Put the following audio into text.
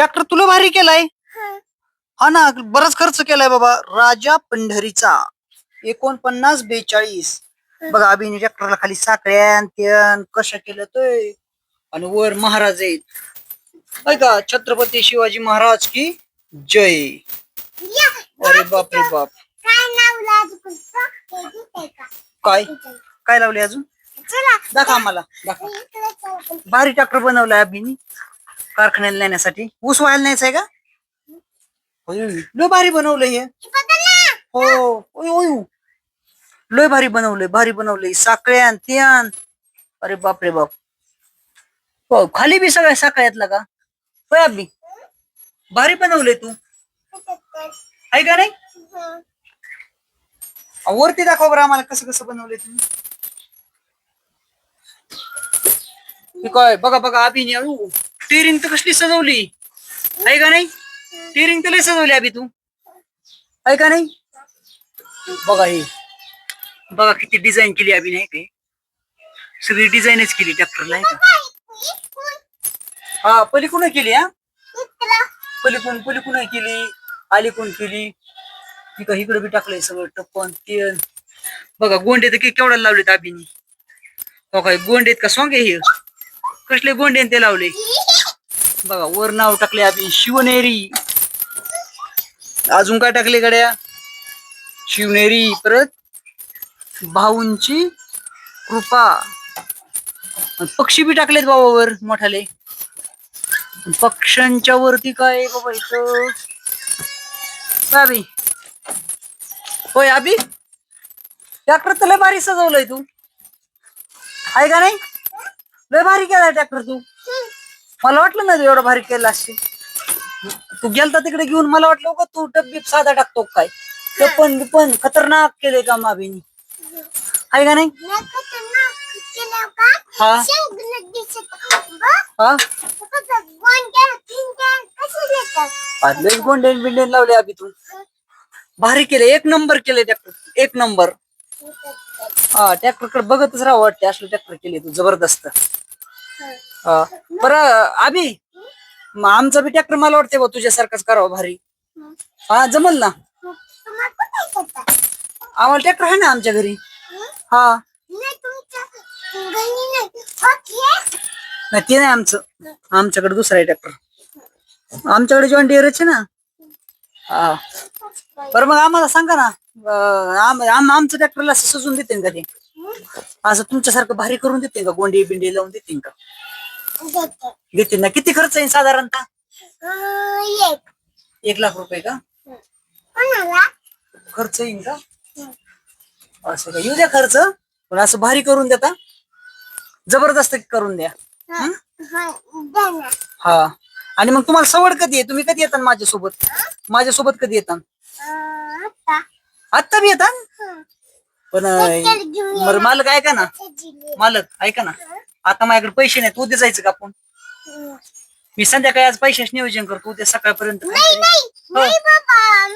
Tractor तुला भारी केलाय? हा. ना बराच खर्च केलाय बाबा. राजा पंढरीचा. एकोणपन्नास बेचाळीस. बघा अभिनी ट्रॅक्टरला खाली साखळ्यान त्यान कशा केलं ते. आणि वर महाराज आहेत. ऐका छत्रपती शिवाजी महाराज की जय. अरे बाप रे बाप. काय? काय? काय लावले अजून? चला. दाखवा आम्हाला. दाखवा. भारी ट्रॅक्टर बनवलाय अभिनी कारखान्याला नेण्यासाठी? ऊस व्हायला न्यायचं आहे का? होय, लय भारी बनवलंय हे. ओय, ओय. लय भारी बनवलंय भारी बनवलंय. साखळ्यान त्यान. अरे बाप रे बाप. हो खाली बी सगळ्या साखळ्यातला का? होय अभि भारी बनवलंय तू. आहे का नाही? हं. अहो, वरती दाखवा बरं आम्हाला कसं कसं बनवलंय तुम्ही. हे काय बघा बघा अभिनी टिरिंग तर कसली सजवली? आहे का नाही? टिरिंग तर लय सजवली अभि तू. आहे का नाही? बघा हे. बघा किती डिझाईन केली अभि नाही ते सगळी डिझाईनच केली ट्रॅक्टरला आहे का? हा पलीकडून केली हा? इकडं. पलीकडून पलीकडून केली अलीकडून केली. तिका इकडे बी टाकलंय सगळं टप्पन तेल. बघा गोंडे तर के- केवढा लावलेत बघा हो गोंडे गोंडेत का? सोंगे हे. कसले गोंडे ते लावले? बघा वर नाव टाकले आबी शिवनेरी. अजून काय टाकले गड्या? शिवनेरी. परत भाऊंची कृपा. पक्षी बी टाकलेत बाबा वर मोठाले. पक्ष्यांच्या वरती काय बाबा इथं? अभि होय आबी. ट्रॅक्टर तर लय भारी सजवलंय तू. आहे का नाही? लय भारी केलाय ट्रॅक्टर तू. मला वाटलं ना एवढं भारी केलं असशील. तू गेलता तिकडे घेऊन मला वाटलं का तू डब्बी साधा टाकतो काय? ते पण पण खतरनाक केले काम अभिनी आहे का नाही? का? हा. हा? गोंडेन बिंडेन लावले अभि तू. भारी केले एक नंबर केले ट्रॅक्टर एक नंबर. हा ट्रॅक्टरकडे बघतच राहावं वाटते असले ट्रॅक्टर केले तू. जबरदस्त. बर अभि मग आमचा बी ट्रॅक्टर मला वाटते बा तुझ्यासारखाच करावं भारी. हा जमल ना? आम्हाला ट्रॅक्टर आहे ना आमच्या घरी? हा. नाही नाही ते नाही आमचं. आमच्याकडे दुसरा आहे ट्रॅक्टर आमच्याकडे जॉन डिअरच आहे ना? हा. बरं मग आम्हाला सांगा ना आम- आमचं ट्रॅक्टरला असं सजून देते का ते? असं तुमच्यासारखं भारी करून देते का? गोंडी बिंडी लावून देते का? देते. देते ना. किती खर्च येईल साधारणतः? अं, एक. एक लाख रुपये का? कोणाला? खर्च येईल का? असं का? येऊ द्या खर्च. पण असं भारी करून देता. जबरदस्त करून द्या. हा, हा. हा. आणि मग तुम्हाला सवड कधी आहे? तुम्ही कधी येतात माझ्यासोबत? माझ्यासोबत कधी येतात अं, आता आत्ता बी येतात. पण बरं मालक ऐका ना. मालक ऐका ना. आता माझ्याकडे पैसे नाहीत उद्या जायचं का आपण. मी संध्याकाळी आज पैशाच नियोजन करतो उद्या सकाळपर्यंत नाही हो. नाही बाबा